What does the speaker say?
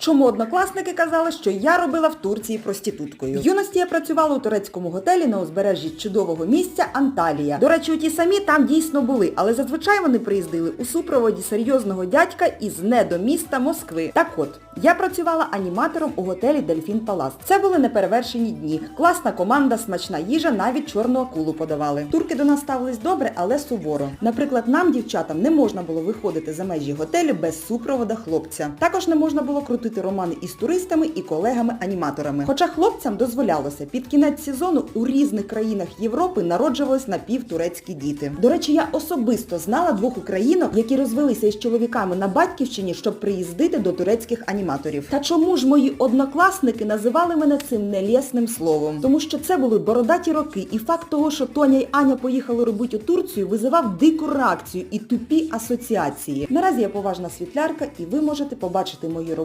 Чому однокласники казали, що я робила в Турції проституткою? В юності я працювала у турецькому готелі на узбережжі чудового місця Анталія. До речі, ті самі там дійсно були, але зазвичай вони приїздили у супроводі серйозного дядька із недоміста Москви. Так от, я працювала аніматором у готелі Дельфін Палас. Це були неперевершені дні. Класна команда, смачна їжа, навіть чорну акулу подавали. Турки до нас ставились добре, але суворо. Наприклад, нам, дівчатам, не можна було виходити за межі готелю без супровода хлопця. Також не можна було крутити романи із туристами і колегами-аніматорами. Хоча хлопцям дозволялося, під кінець сезону у різних країнах Європи народжувались напівтурецькі діти. До речі, я особисто знала двох українок, які розвелися із чоловіками на батьківщині, щоб приїздити до турецьких аніматорів. Та чому ж мої однокласники називали мене цим нелесним словом? Тому що це були бородаті роки, і факт того, що Тоня й Аня поїхали робити у Турцію, визивав дику реакцію і тупі асоціації. Наразі я поважна світлярка, і ви можете побачити мої роботи